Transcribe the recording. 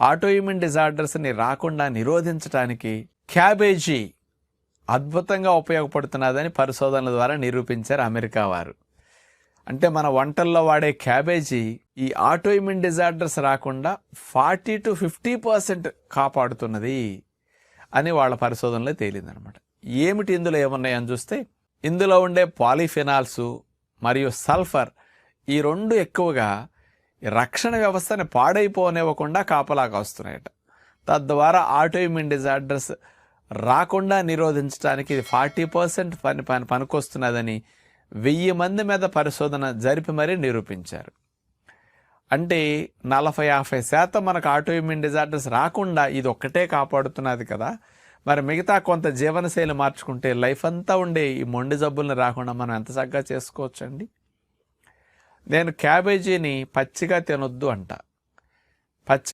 Autoimmune డిజార్డర్స్ని రాకుండా నిరోధించడానికి cabbage అద్భుతంగా ఉపయోగపడుతున్నదని పరిశోధనల ద్వారా నిరూపించారు అమెరికా వారు. అంటే మన వంటల్లో వాడే క్యాబేజీ ఈ ఆటోఇమ్యూన్ డిజార్డర్స్ రాకుండా ఫార్టీ టు ఫిఫ్టీ పర్సెంట్ కాపాడుతున్నది అని వాళ్ళ పరిశోధనలో తేలిందనమాట. ఏమిటి ఇందులో ఏమున్నాయని చూస్తే ఇందులో ఉండే పాలిఫినాల్స్ మరియు సల్ఫర్ ఈ రెండు ఎక్కువగా ఈ రక్షణ వ్యవస్థని పాడైపోనివ్వకుండా కాపలాగా వస్తున్నాయట. తద్వారా ఆటోఇమ్యూన్ డిజార్డర్స్ రాకుండా నిరోధించడానికి ఇది ఫార్టీ పర్సెంట్ పని పని పనికొస్తున్నదని వెయ్యి మంది మీద పరిశోధన జరిపి మరీ నిరూపించారు. అంటే నలభై యాభై శాతం మనకు ఆటోఇమ్యూన్ డిజార్డర్స్ రాకుండా ఇది ఒక్కటే కాపాడుతున్నది కదా. మరి మిగతా కొంత జీవనశైలి మార్చుకుంటే లైఫ్ అంతా ఉండే ఈ మొండి జబ్బుల్ని రాకుండా మనం ఎంత చక్కగా చేసుకోవచ్చండి? నేను క్యాబేజీని పచ్చిగా తినొద్దు అంట. పచ్చి